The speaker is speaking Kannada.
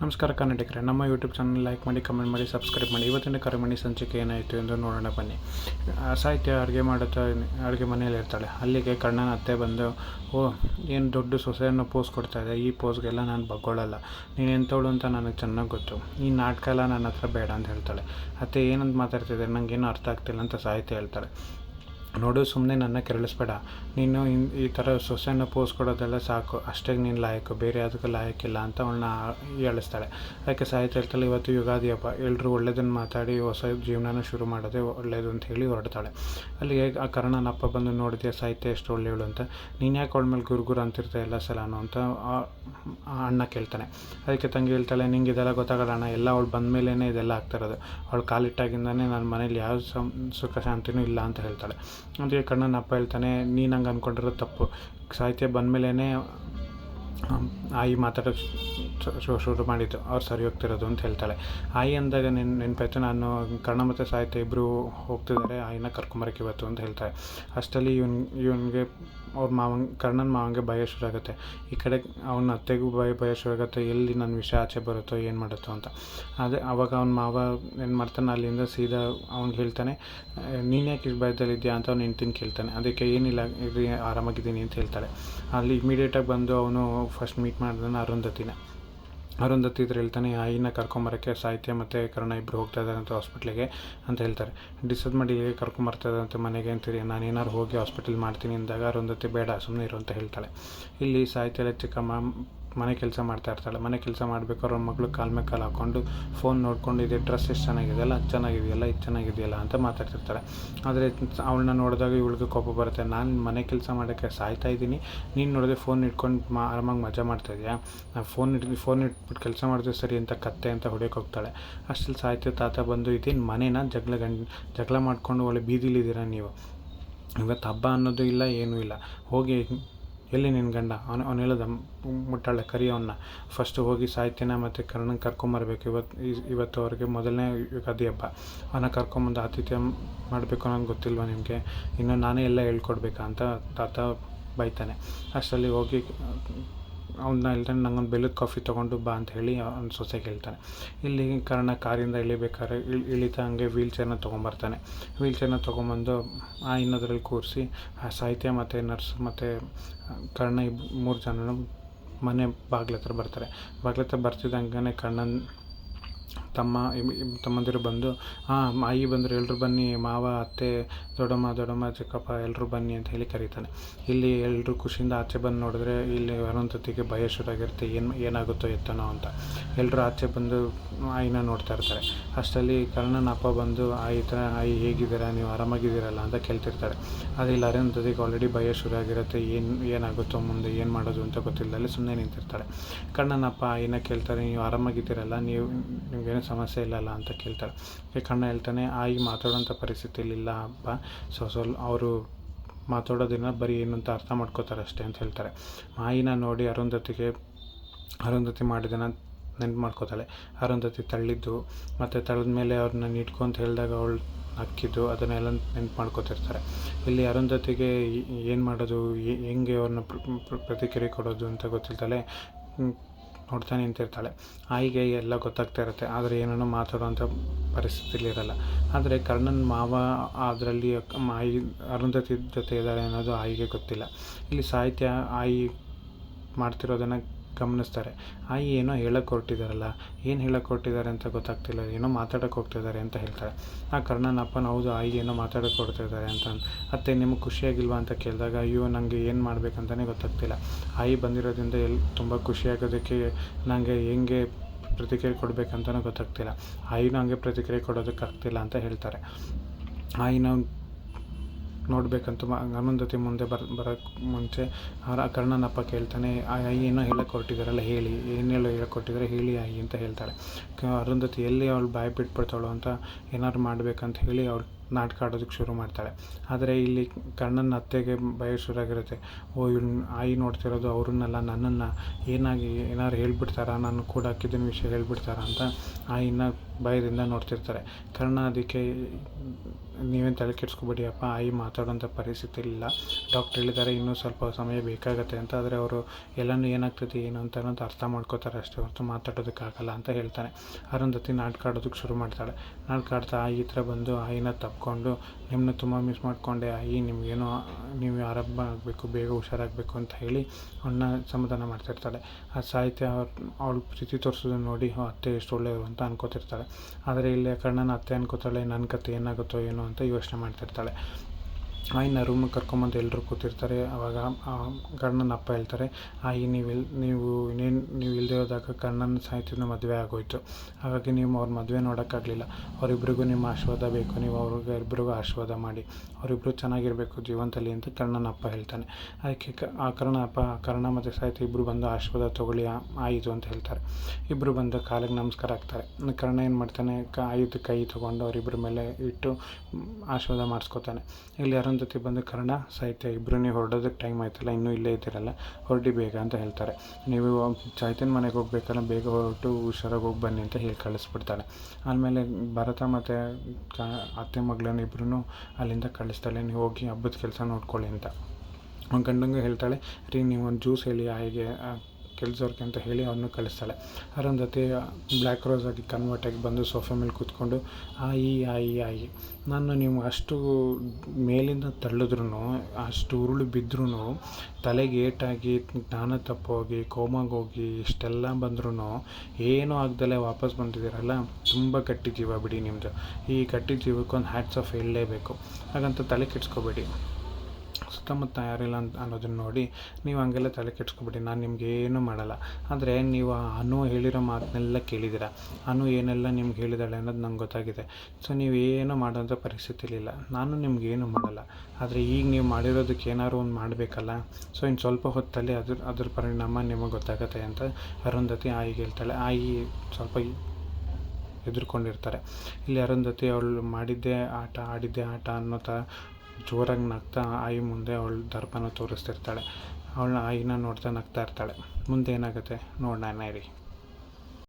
ನಮಸ್ಕಾರ ಕನ್ನಡಿಗರೇ, ನಮ್ಮ ಯೂಟ್ಯೂಬ್ ಚಾನಲ್ ಲೈಕ್ ಮಾಡಿ ಕಮೆಂಟ್ ಮಾಡಿ ಸಬ್ಸ್ಕ್ರೈಬ್ ಮಾಡಿ. ಇವತ್ತಿನ ಕರೆಮಣಿ ಸಂಚಿಕೆ ಏನಾಯಿತು ಎಂದು ನೋಡೋಣ ಬನ್ನಿ. ಸಾಹಿತ್ಯ ಅಡುಗೆ ಮಾಡುತ್ತಾ ಅಡುಗೆ ಮನೆಯಲ್ಲಿ ಇರ್ತಾಳೆ. ಅಲ್ಲಿಗೆ ಕಣ್ಣನ ಅತ್ತೆ ಬಂದು, ಓ, ಏನು ದೊಡ್ಡ ಸೊಸೆಯನ್ನು ಪೋಸ್ ಕೊಡ್ತಾ ಇದೆ ಈ ಪೋಸ್ಗೆಲ್ಲ ನಾನು ಬಗ್ಗೊಳ್ಳಲ್ಲ ನೀನು ಎಂಥವಳು ಅಂತ ನನಗೆ ಚೆನ್ನಾಗಿ ಗೊತ್ತು. ಈ ನಾಟಕ ಎಲ್ಲ ನನ್ನ ಹತ್ರ ಬೇಡ ಅಂತ ಹೇಳ್ತಾಳೆ. ಅತ್ತೆ ಏನಂತ ಮಾತಾಡ್ತಿದ್ದೆ ನನಗೇನು ಅರ್ಥ ಆಗ್ತಿಲ್ಲ ಅಂತ ಸಾಹಿತ್ಯ ಹೇಳ್ತಾಳೆ. ನೋಡು ಸುಮ್ಮನೆ ನನ್ನ ಕೆರಳಿಸ್ಬೇಡ. ನೀನು ಈ ಥರ ಸೊಸೆನ ಪೋಸ್ ಕೊಡೋದೆಲ್ಲ ಸಾಕು. ಅಷ್ಟೇ ನೀನು ಲಾಯಕು. ಬೇರೆ ಯಾವುದಕ್ಕೆ ಲಾಯಕ್ಕಿಲ್ಲ ಅಂತ ಅವಳನ್ನ ಹೇಳಿಸ್ತಾಳೆ. ಅದಕ್ಕೆ ಸಾಹಿತ್ಯ ಹೇಳ್ತಾಳೆ, ಇವತ್ತು ಯುಗಾದಿ ಹಬ್ಬ. ಎಲ್ಲರೂ ಒಳ್ಳೇದನ್ನು ಮಾತಾಡಿ ಹೊಸ ಜೀವನನ ಶುರು ಮಾಡೋದೇ ಒಳ್ಳೇದು ಅಂತ ಹೇಳಿ ಹೊರಡ್ತಾಳೆ. ಅಲ್ಲಿ ಹೇಗೆ ಆ ಕರ್ಣನ ಅಪ್ಪ ಬಂದು ನೋಡಿದೆ ಸಾಹಿತ್ಯ ಎಷ್ಟು ಒಳ್ಳೆಯವಳು ಅಂತ. ನೀನು ಯಾಕೆ ಅವಳ ಮೇಲೆ ಗುರುಗುರು ಅಂತಿರ್ತಾ ಎಲ್ಲ ಸಲಾನು ಅಂತ ಅಣ್ಣ ಕೇಳ್ತಾನೆ. ಅದಕ್ಕೆ ತಂಗಿ ಹೇಳ್ತಾಳೆ, ನಿಂಗೆ ಇದೆಲ್ಲ ಗೊತ್ತಾಗಲ್ಲ ಅಣ್ಣ. ಎಲ್ಲ ಅವಳು ಬಂದ ಮೇಲೇ ಇದೆಲ್ಲ ಆಗ್ತಿರೋದು ಅವಳು ಕಾಲಿಟ್ಟಾಗಿಂದನೇ ನನ್ನ ಮನೇಲಿ ಯಾವ ಸಂ, ಸುಖ ಶಾಂತಿನೂ ಇಲ್ಲ ಅಂತ ಹೇಳ್ತಾಳೆ. ಅದಕ್ಕೆ ಕಣ್ಣನ ಅಪ್ಪ ಹೇಳ್ತಾನೆ ನೀನು ಹಂಗೆ ಅಂದ್ಕೊಂಡಿರೋದು ತಪ್ಪು. ಸಾಹಿತ್ಯ ಬಂದಮೇಲೇ ಆಯಿ ಮಾತಾಡೋಕ್ಕೆ ಶುರು ಮಾಡಿದ್ದು. ಅವ್ರು ಸರಿ ಹೋಗ್ತಿರೋದು ಅಂತ ಹೇಳ್ತಾಳೆ. ಆಯಿ ಅಂದಾಗ ನೆನ್ ನೆನಪಾಯ್ತು ನಾನು ಕರ್ಣ ಮತ್ತು ಸಾಹಿತ್ಯ ಇಬ್ಬರು ಹೋಗ್ತಿದ್ದಾರೆ. ಆಯಿನ ಕರ್ಕೊಂಬರಕ್ಕೆ ಇವತ್ತು ಅಂತ ಹೇಳ್ತಾರೆ ಅಷ್ಟರಲ್ಲಿ ಇವನ್, ಇವನಿಗೆ ಅವ್ರ ಮಾವನ್, ಕರ್ಣನ ಮಾವನಿಗೆ ಭಯ ಶುರು ಆಗುತ್ತೆ ಈ ಕಡೆ ಅವನ ಅತ್ತೆಗೂ ಭಯ ಭಯ ಶುರು ಆಗುತ್ತೆ ಎಲ್ಲಿ ನನ್ನ ವಿಷಯ ಆಚೆ ಬರುತ್ತೋ, ಏನು ಮಾಡುತ್ತೋ ಅಂತ. ಅದೇ ಅವಾಗ ಅವ್ನ ಮಾವ ಏನು ಮಾಡ್ತಾನೆ, ಅಲ್ಲಿಂದ ಸೀದಾ ಅವ್ನಿಗೆ ಹೇಳ್ತಾನೆ, ನೀನು ಯಾಕೆ ಇಷ್ಟು ಭಯದಲ್ಲಿದ್ಯಾ ಅಂತ ಅವ್ನು ಹೆಂಡ್ತಿನ ಕೇಳ್ತಾನೆ. ಅದಕ್ಕೆ ಏನಿಲ್ಲ ಆರಾಮಾಗಿದ್ದೀನಿ ಅಂತ ಹೇಳ್ತಾಳೆ. ಅಲ್ಲಿ ಇಮಿಡಿಯೇಟಾಗಿ ಬಂದು ಅವನು ಫಸ್ಟ್ ಮೀಟ್ ಮಾಡಿದ್ರೆ ಅರುಂಧತಿನ. ಅರುಂಧತಿ ಇದ್ರೆ ಹೇಳ್ತಾನೆ ಆಯಿನ ಕರ್ಕೊಂಬರೋಕ್ಕೆ ಸಾಹಿತ್ಯ ಮತ್ತು ಕರ್ಣ ಇಬ್ಬರು ಹೋಗ್ತಾ ಇದ್ದಾರೆ ಅಂತ ಹಾಸ್ಪಿಟ್ಲಿಗೆ ಅಂತ ಹೇಳ್ತಾರೆ. ಡಿಸೈಡ್ ಮಾಡಿ ಇಲ್ಲಿಗೆ ಕರ್ಕೊಂಬರ್ತಾ ಇದ್ದಾರಂತೆ ಮನೆಗೆ ಅಂತೀರಿ? ನಾನು ಏನಾರು ಹೋಗಿ ಹಾಸ್ಪಿಟಲ್ ಮಾಡ್ತೀನಿ ಅಂದಾಗ ಅರುಂಧತಿ ಬೇಡ ಸುಮ್ಮನೆ ಇರು ಅಂತ ಹೇಳ್ತಾಳೆ. ಇಲ್ಲಿ ಸಾಹಿತ್ಯ ಚಿಕ್ಕಮ್ಮ ಮನೆ ಕೆಲಸ ಮಾಡ್ತಾ ಇರ್ತಾಳೆ. ಮನೆ ಕೆಲಸ ಮಾಡಬೇಕಾದ್ರೆ ಅವ್ರ ಮಗಳು ಕಾಲ್ ಮೇಲೆ ಕಾಲು ಹಾಕ್ಕೊಂಡು ಫೋನ್ ನೋಡ್ಕೊಂಡು ಇದೆ ಡ್ರೆಸ್ ಎಷ್ಟು ಚೆನ್ನಾಗಿದೆಯಲ್ಲ? ಚೆನ್ನಾಗಿದೆಯಲ್ಲ? ಇದು ಚೆನ್ನಾಗಿದೆಯಲ್ಲ? ಅಂತ ಮಾತಾಡ್ತಿರ್ತಾರೆ. ಆದರೆ ಅವಳನ್ನ ನೋಡಿದಾಗ ಇವಳಿಗೆ ಕೋಪ ಬರುತ್ತೆ. ನಾನು ಮನೆ ಕೆಲಸ ಮಾಡೋಕ್ಕೆ ಸಾಯ್ತಾ ಇದ್ದೀನಿ. ನೀನು ನೋಡಿದ್ರೆ ಫೋನ್ ಇಟ್ಕೊಂಡು ಮಾ, ಆರಾಮಾಗಿ ಮಜಾ ಮಾಡ್ತಾ ಇದೆಯಾ? ನಾನು ಫೋನ್ ಇಟ್ಟು ಫೋನ್ ಇಟ್ಬಿಟ್ಟು ಕೆಲಸ ಮಾಡಿದ್ರೆ ಸರಿ ಅಂತ ಕತ್ತೆ ಅಂತ ಹೊಡೆಯೋಕೆ ಹೋಗ್ತಾಳೆ. ಅಷ್ಟಲ್ಲಿ ಸಾಯ್ತು, ತಾತ ಬಂದು ಇದೇನು ಮನೇನ? ಜಗಳ ಗಂಡು, ಜಗಳ ಮಾಡ್ಕೊಂಡು ಒಳ್ಳೆ ಬೀದಿಲಿದ್ದೀರಾ ನೀವು? ಇವತ್ತು ಹಬ್ಬ ಅನ್ನೋದು ಇಲ್ಲ, ಏನೂ ಇಲ್ಲ. ಹೋಗಿ ಎಲ್ಲಿ ನಿನ್ನ ಗಂಡ? ಅವನು, ಅವ್ನು ಹೇಳೋದ ಮುಟ್ಟಾಳೆ ಕರಿ ಅವನ್ನ ಫಸ್ಟು ಹೋಗಿ ಸಾಹಿತ್ಯನ ಮತ್ತು ಕರ್ಣನ್ ಕರ್ಕೊಂಬರ್ಬೇಕು ಇವತ್ತು ಇವತ್ತು ಅವ್ರಿಗೆ ಮೊದಲನೇ ಯುಗಾದಿ ಹಬ್ಬ ಅವನ್ನ ಕರ್ಕೊಂಬಂದು ಆತಿಥ್ಯ ಮಾಡಬೇಕು ಅನ್ನೋದು ಗೊತ್ತಿಲ್ವಾ ನಿಮಗೆ? ಇನ್ನು ನಾನೇ ಎಲ್ಲ ಹೇಳ್ಕೊಡ್ಬೇಕಾ ಅಂತ ತಾತ ಬೈತಾನೆ. ಅಷ್ಟರಲ್ಲಿ ಹೋಗಿ ಅವನ್ನ ಹೇಳ್ತಾನೆ ನಂಗೊಂದು ಬೆಲ್ಲದ ಕಾಫಿ ತೊಗೊಂಡು ಬಾ ಅಂತ ಹೇಳಿ ಅವ್ನ ಸೊಸೆಗೆ ಹೇಳ್ತಾನೆ. ಇಲ್ಲಿ ಕಾರಣ ಕಾರಿಂದ ಇಳಿಬೇಕಾದ್ರೆ ಇಳ್, ಇಳಿತಾ ಹಂಗೆ ವೀಲ್ ಚೇರ್ನ ತೊಗೊಂಬರ್ತಾನೆ. ವೀಲ್ ಚೇರ್ನ ತೊಗೊಂಬಂದು ಆ ಇನ್ನೊದ್ರಲ್ಲಿ ಕೂರಿಸಿ, ಆ ಸಾಹಿತ್ಯ ಮತ್ತು ನರ್ಸ್ ಮತ್ತು ಕರ್ಣ ಇಬ್, ಮೂರು ಜನನು ಮನೆ ಬಾಗ್ಲ ಹತ್ರ ಬರ್ತಾರೆ. ಬಾಗ್ಲ ಹತ್ರ ಬರ್ತಿದ್ದಂಗೆ ಕಣ್ಣನ್ ತಮ್ಮ ತಮ್ಮಂದಿರು ಬಂದು ಹಾಂ ಆಯಿ ಬಂದರು ಎಲ್ಲರೂ ಬನ್ನಿ, ಮಾವ, ಅತ್ತೆ, ದೊಡ್ಡಮ್ಮ ದೊಡ್ಡಮ್ಮ, ಚಿಕ್ಕಪ್ಪ ಎಲ್ಲರೂ ಬನ್ನಿ ಅಂತ ಹೇಳಿ ಕರೀತಾನೆ. ಇಲ್ಲಿ ಎಲ್ಲರೂ ಖುಷಿಯಿಂದ ಆಚೆ ಬಂದು ನೋಡಿದ್ರೆ, ಇಲ್ಲಿ ಹನುಮಂತತಿಗೆ ಭಯ ಶುರುವಾಗಿರುತ್ತೆ ಏನು, ಏನಾಗುತ್ತೋ ಎತ್ತನೋ ಅಂತ. ಎಲ್ಲರೂ ಆಚೆ ಬಂದು ಆಯಿನ ನೋಡ್ತಾ ಇರ್ತಾರೆ. ಅಷ್ಟರಲ್ಲಿ ಕರ್ಣನ ಅಪ್ಪ ಬಂದು ಆಯಿ ಥರ ಆಯಿ ಹೇಗಿದ್ದೀರಾ, ನೀವು ಆರಾಮಾಗಿದ್ದೀರಲ್ಲ ಅಂತ ಕೇಳ್ತಿರ್ತಾರೆ. ಆದರೆ ಇಲ್ಲಿ ಅರಂತತಿಗೆ ಆಲ್ರೆಡಿ ಭಯ ಶುರುವಾಗಿರುತ್ತೆ ಏನು, ಏನಾಗುತ್ತೋ ಮುಂದೆ, ಏನು ಮಾಡೋದು ಅಂತ ಗೊತ್ತಿಲ್ಲದಲ್ಲಿ ಸುಮ್ಮನೆ ನಿಂತಿರ್ತಾರೆ ಕಣ್ಣನಪ್ಪ ಆಯಿನ ಕೇಳ್ತಾರೆ, ನೀವು ಆರಾಮಾಗಿದ್ದೀರಲ್ಲ, ನೀವು, ನಿಮಗೇನು ಸಮಸ್ಯೆ ಇಲ್ಲಲ್ಲ ಅಂತ ಕೇಳ್ತಾರೆ. ಈ ಕಣ್ಣ ಹೇಳ್ತಾನೆ ಆಗಿ ಮಾತಾಡೋಂಥ ಪರಿಸ್ಥಿತಿಯಲ್ಲಿ ಇಲ್ಲ ಅಪ್ಪ ಸೊ ಸ್ವಲ್ಪ ಅವರು ಮಾತಾಡೋದನ್ನ ಬರೀ ಏನು ಅಂತ ಅರ್ಥ ಮಾಡ್ಕೋತಾರೆ ಅಷ್ಟೇ ಅಂತ ಹೇಳ್ತಾರೆ. ಮಾಯಿನ ನೋಡಿ ಅರುಂಧತಿಗೆ ಅರುಂಧತಿ ಮಾಡಿದನ ನೆನ್ಪು ಮಾಡ್ಕೋತಾಳೆ. ಅರುಂಧತಿ ತಳ್ಳಿದ್ದು ಮತ್ತು ತಳೆದ ಮೇಲೆ ಅವ್ರನ್ನ ನೀಟ್ಕೊ ಅಂತ ಹೇಳಿದಾಗ ಅವಳು ಅಕ್ಕಿದ್ದು ಅದನ್ನೆಲ್ಲ ನೆನ್ಪು ಮಾಡ್ಕೋತಿರ್ತಾರೆ. ಇಲ್ಲಿ ಅರುಂಧತಿಗೆ ಏನು ಮಾಡೋದು ಹೆಂಗೆ ಅವ್ರನ್ನ ಪ್ರ- ಪ್ರ- ಪ್ರತಿಕ್ರಿಯೆ ಕೊಡೋದು ಅಂತ ಹ್ಮ್, ನೋಡ್ತಾ ನಿಂತಿರ್ತಾಳೆ. ಆಯಿಗೆ ಎಲ್ಲ ಗೊತ್ತಾಗ್ತಾ ಇರುತ್ತೆ. ಆದರೆ ಏನೇನೋ ಮಾತಾಡೋವಂಥ ಪರಿಸ್ಥಿತಿಲಿ ಇರಲ್ಲ. ಆದರೆ ಕರ್ಣನ್ ಮಾವ ಅದರಲ್ಲಿ ಆಯಿ ಅರುಂಧತಿ ಜೊತೆ ಇದ್ದಾರೆ ಅನ್ನೋದು ಆಯಿಗೆ ಗೊತ್ತಿಲ್ಲ. ಇಲ್ಲಿ ಸಾಹಿತ್ಯ ಆಯಿ ಮಾಡ್ತಿರೋದನ್ನು ಗಮನಿಸ್ತಾರೆ. ಆಯಿ ಏನೋ ಹೇಳಕ್ಕೆ ಹೊರಟಿದ್ದಾರಲ್ಲ ಏನು ಹೇಳಕ್ಕೆ ಹೊರಟಿದ್ದಾರೆ ಅಂತ ಗೊತ್ತಾಗ್ತಿಲ್ಲ, ಏನೋ ಮಾತಾಡಕ್ಕೆ ಹೋಗ್ತಿದ್ದಾರೆ ಅಂತ ಹೇಳ್ತಾರೆ. ಆ ಕರ್ಣನ ಅಪ್ಪನ ಹೌದು ಆಯಿ ಏನೋ ಮಾತಾಡಕ್ಕೆ ಹೊರಟಿದ್ದಾರೆ ಅಂತ ಅತ್ತೆ ನಿಮಗೆ ಖುಷಿಯಾಗಿಲ್ವಾ ಅಂತ ಕೇಳಿದಾಗ, ಅಯ್ಯೋ ನನಗೆ ಏನು ಮಾಡಬೇಕಂತಲೇ ಗೊತ್ತಾಗ್ತಿಲ್ಲ. ಆಯಿ ಬಂದಿರೋದ್ರಿಂದ ಎಲ್ಲಿ ತುಂಬ ಖುಷಿಯಾಗೋದಕ್ಕೆ ನನಗೆ ಹೆಂಗೆ ಪ್ರತಿಕ್ರಿಯೆ ಕೊಡಬೇಕಂತಲೂ ಗೊತ್ತಾಗ್ತಿಲ್ಲ. ಆಯಿನೂ ಹಂಗೆ ಪ್ರತಿಕ್ರಿಯೆ ಕೊಡೋದಕ್ಕಾಗ್ತಿಲ್ಲ ಅಂತ ಹೇಳ್ತಾರೆ. ಆಯಿನ ನೋಡಬೇಕಂತ ಅರುಂಧತಿ ಮುಂದೆ ಬರ್ ಬರೋಕ್ಕೆ ಮುಂಚೆ ಅವರ ಕರ್ಣನಪ್ಪ ಕೇಳ್ತಾನೆ ಆಯಿ ಏನೋ ಹೇಳಕ್ಕೆ ಹೊರಟಿದ್ದಾರಲ್ಲ ಹೇಳಿ ಏನೆಲ್ಲ ಹೇಳಕ್ಕೆ ಹೇಳಿ ಆಯಿ ಅಂತ ಹೇಳ್ತಾಳೆ. ಕ- ಅರುಂಧತಿ ಎಲ್ಲಿ ಅವಳು ಬಾಯಿ ಬಿಟ್ಬಿಡ್ತಾಳೋ ಅಂತ ಏನಾದ್ರು ಮಾಡಬೇಕಂತ ಹೇಳಿ ಅವಳು ನಾಟಕ ಆಡೋದಕ್ಕೆ ಶುರು ಮಾಡ್ತಾಳೆ. ಆದರೆ ಇಲ್ಲಿ ಕರ್ಣನ ಅತ್ತೆಗೆ ಭಯ ಶುರುವಾಗಿರುತ್ತೆ ಓ, ಇವ್ನು ಆಯಿ ನೋಡ್ತಿರೋದು ಅವ್ರನ್ನೆಲ್ಲ, ನನ್ನನ್ನು. ಏನಾಗಿ ಏನಾದ್ರು ಹೇಳ್ಬಿಡ್ತಾರಾ? ನಾನು ಕೂಡ ಹಾಕಿದ್ದಿನ ವಿಷಯ ಹೇಳ್ಬಿಡ್ತಾರಾ ಅಂತ ಆಯಿನ ಭಯದಿಂದ ನೋಡ್ತಿರ್ತಾರೆ. ಕರ್ಣ ಅದಕ್ಕೆ, ನೀವೇನು ತಲೆ ಆಯಿ ಮಾತಾಡೋಂಥ ಪರಿಸ್ಥಿತಿ ಇಲ್ಲ. ಡಾಕ್ಟ್ರ್ ಹೇಳಿದ್ದಾರೆ, ಇನ್ನೂ ಸ್ವಲ್ಪ ಸಮಯ ಬೇಕಾಗತ್ತೆ ಅಂತ. ಆದರೆ ಅವರು, ಎಲ್ಲನೂ ಏನಾಗ್ತದೆ, ಏನು ಅಂತ ಅನ್ನೋದು ಅರ್ಥ ಮಾಡ್ಕೋತಾರೆ ಅಷ್ಟೇ ಹೊರತು ಮಾತಾಡೋದಕ್ಕಾಗಲ್ಲ ಅಂತ ಹೇಳ್ತಾನೆ. ಅರುಂಧತಿ ನಾಟಕ ಆಡೋದಕ್ಕೆ ಶುರು ಮಾಡ್ತಾಳೆ. ನಾಟಕ ಆಡ್ತಾ ಆಯಿ ಹತ್ರ ಬಂದು ಆಯಿನ ತಪ್ಪಿಕೊಂಡು ನಿಮ್ಮನ್ನ ತುಂಬ ಮಿಸ್ ಮಾಡಿಕೊಂಡೆ ಆಯಿ ನಿಮಗೇನೋ ನೀವು ಆರಂಭ ಆಗಬೇಕು ಬೇಗ ಹುಷಾರಾಗಬೇಕು ಅಂತ ಹೇಳಿ ಅವನ್ನ ಸಮಾಧಾನ ಮಾಡ್ತಿರ್ತಾಳೆ. ಆ ಸಾಹಿತ್ಯ ಅವ್ರ ಅವಳು ಪ್ರೀತಿ ತೋರಿಸೋದನ್ನ ನೋಡಿ "ಓ, ಅತ್ತೆ ಎಷ್ಟು ಒಳ್ಳೆಯವರು ಅಂತ ಅನ್ಕೋತಿರ್ತಾಳೆ. ಆದರೆ ಇಲ್ಲಿ ಕರ್ಣನ ಅತ್ತೆ ಅನ್ಕೋತಾಳೆ ನನ್ನ ಕತೆ ಏನಾಗುತ್ತೋ ಏನೋ ಅಂತ ಯೋಚನೆ ಮಾಡ್ತಿರ್ತಾಳೆ. ಆಯಿನ ರೂಮಿಗೆ ಕರ್ಕೊಂಬಂದು ಎಲ್ಲರೂ ಕೂತಿರ್ತಾರೆ. ಅವಾಗ, ಆ ಕರ್ಣನ ಅಪ್ಪ ಹೇಳ್ತಾರೆ, ಆಯಿ, ನೀವು ಇಲ್, ನೀವು ಇನ್ನೇನು, ನೀವು ಇಲ್ಲದೆ ಹೋದಾಗ ಕರ್ಣನ ಸಾಹಿತ್ಯದ ಮದುವೆ ಆಗೋಯಿತು. ಹಾಗಾಗಿ ನೀವು ಅವ್ರ ಮದುವೆ ನೋಡೋಕ್ಕಾಗಲಿಲ್ಲ. ಅವರಿಬ್ರಿಗೂ ನಿಮ್ಮ ಆಶೀರ್ವಾದ ಬೇಕು. ನೀವು ಅವ್ರಿಗೆ ಇಬ್ಬರಿಗೂ ಆಶೀರ್ವಾದ ಮಾಡಿ. ಅವರಿಬ್ಬರು ಚೆನ್ನಾಗಿರಬೇಕು ಜೀವನದಲ್ಲಿ ಅಂತ ಕರ್ಣನ ಅಪ್ಪ ಹೇಳ್ತಾನೆ. ಅದಕ್ಕೆ ಆ ಕರ್ಣ ಅಪ್ಪ ಕರ್ಣ ಮತ್ತು ಸಾಹಿತ್ಯ ಇಬ್ಬರು ಬಂದು ಆಶೀರ್ವಾದ ತೊಗೊಳ್ಳಿ ಆಯಿತು ಅಂತ ಹೇಳ್ತಾರೆ. ಇಬ್ಬರು ಬಂದು ಕಾಲಿಗೆ ನಮಸ್ಕಾರ ಇನ್ನು ಕರ್ಣ ಏನು ಮಾಡ್ತಾನೆ, ಕ, ಆಯುಧ ಕೈ ತೊಗೊಂಡು ಅವರಿಬ್ಬರ ಮೇಲೆ ಇಟ್ಟು ಆಶೀರ್ವಾದ ಮಾಡಿಸ್ಕೊತಾನೆ. ಇಲ್ಲಿ ಅರುಂಧತಿ ಬಂದು ಕಾರಣ ಸಾಹಿತ್ಯ ಇಬ್ಬರು ನೀವು ಹೊರಡೋದಕ್ಕೆ ಟೈಮ್ ಆಯ್ತಲ್ಲ, ಇನ್ನೂ ಇಲ್ಲೇ ಇದ್ದೀರಲ್ಲ, ಹೊರಡಿ ಬೇಗ ಅಂತ ಹೇಳ್ತಾರೆ. ನೀವು ಚೈತನ್ ಮನೆಗೆ ಹೋಗ್ಬೇಕಲ್ಲ, ಬೇಗ ಹೊರಟು ಹುಷಾರಾಗಿ ಹೋಗಿ ಬನ್ನಿ ಅಂತ ಹೇಳಿ ಕಳಿಸ್ಬಿಡ್ತಾಳೆ. ಆಮೇಲೆ ಭರತ ಮತ್ತು ಅತ್ತೆ ಮಗಳನ್ನ ಇಬ್ಬರೂ ಅಲ್ಲಿಂದ ಕಳಿಸ್ತಾಳೆ, ನೀವು ಹೋಗಿ ಹಬ್ಬದ ಕೆಲಸ ನೋಡ್ಕೊಳ್ಳಿ ಅಂತ. ಅವ್ನ ಗಂಡಂಗೆ ಹೇಳ್ತಾಳೆ, ರೀ, ನೀವು ಒಂದು ಜ್ಯೂಸ್ ಹೇಳಿ ಆಯಿಗೆ ಕೆಲ್ಸವ್ರಿಗೆ ಅಂತ ಹೇಳಿ ಅವನು ಕಳಿಸ್ತಾಳೆ. ಅರುಂಧತಿ ಬ್ಲ್ಯಾಕ್ ರೋಸ್ ಆಗಿ ಕನ್ವರ್ಟ್ ಆಗಿ ಬಂದು ಸೋಫಾ ಮೇಲೆ ಕೂತ್ಕೊಂಡು, ಆಯಿ ಆಯಿ ಆಯಿ, ನಾನು ನೀವು ಅಷ್ಟು ಮೇಲಿಂದ ತಳ್ಳಿದ್ರು ಅಷ್ಟು ಉರುಳು ಬಿದ್ದರೂ ತಲೆಗೆ ಏಟಾಗಿ ಜ್ಞಾನ ತಪ್ಪೋಗಿ ಕೋಮಾಗೋಗಿ ಇಷ್ಟೆಲ್ಲ ಬಂದ್ರೂ ಏನೂ ಆಗ್ದಲೇ ವಾಪಸ್ ಬಂದಿದ್ದೀರಲ್ಲ? ತುಂಬ ಗಟ್ಟಿ ಜೀವ ಬಿಡಿ ನಿಮ್ಮದು ಈ ಗಟ್ಟಿ ಜೀವಕ್ಕೊಂದು ಹ್ಯಾಟ್ಸ್ ಆಫ್ ಹೇಳಲೇಬೇಕು ಹಾಗಂತ ತಲೆ ಕೆಡಿಸ್ಕೋಬೇಡಿ. ಸುತ್ತಮುತ್ತ ಯಾರಿಲ್ಲ ಅಂತ ಅನ್ನೋದನ್ನು ನೋಡಿ ನೀವು ಹಂಗೆಲ್ಲ ತಲೆ ಕೆಡಿಸ್ಕೊಬೇಡಿ, ನಾನು ನಿಮ್ಗೆ ಏನೂ ಮಾಡಲ್ಲ. ಆದರೆ ನೀವು ಅನು ಹೇಳಿರೋ ಮಾತನ್ನೆಲ್ಲ ಕೇಳಿದ್ದೀರ? ಅನು ಏನೆಲ್ಲ ನಿಮ್ಗೆ ಹೇಳಿದಾಳೆ ಅನ್ನೋದು ನಂಗೆ ಗೊತ್ತಾಗಿದೆ. ಸೊ ನೀವು ಏನೂ ಮಾಡೋಂಥ ಪರಿಸ್ಥಿತಿಲಿಲ್ಲ. ನಾನು ನಿಮ್ಗೆ ಏನು ಮಾಡಲ್ಲ. ಆದರೆ ಈಗ ನೀವು ಮಾಡಿರೋದಕ್ಕೆ ಏನಾದ್ರು ಒಂದು ಮಾಡಬೇಕಲ್ಲ? ಸೊ ಇನ್ನು ಸ್ವಲ್ಪ ಹೊತ್ತಲ್ಲಿ ಅದ್ರ ಅದ್ರ ಪರಿಣಾಮ ನಿಮಗೆ ಗೊತ್ತಾಗತ್ತೆ ಅಂತ ಅರುಂಧತಿ ಆಯಿಗೆ ಹೇಳ್ತಾಳೆ. ಆಯಿ ಸ್ವಲ್ಪ ಹೆದರ್ಕೊಂಡಿರ್ತಾರೆ ಇಲ್ಲಿ ಅರುಂಧತಿ ಅವಳು ಮಾಡಿದ್ದೆ ಆಟ, ಆಡಿದ್ದೆ ಆಟ ಅನ್ನೋ ಥರ ಜೋರಾಗಿ ನಗ್ತಾ ಆಯಿ ಮುಂದೆ ಅವಳು ದರ್ಪನ ತೋರಿಸ್ತಿರ್ತಾಳೆ. ಅವಳು ಆಯಿನ ನೋಡ್ತಾ ನಗ್ತಾ ಇರ್ತಾಳೆ. ಮುಂದೆ ಏನಾಗುತ್ತೆ ನೋಡೋಣ ಇರಿ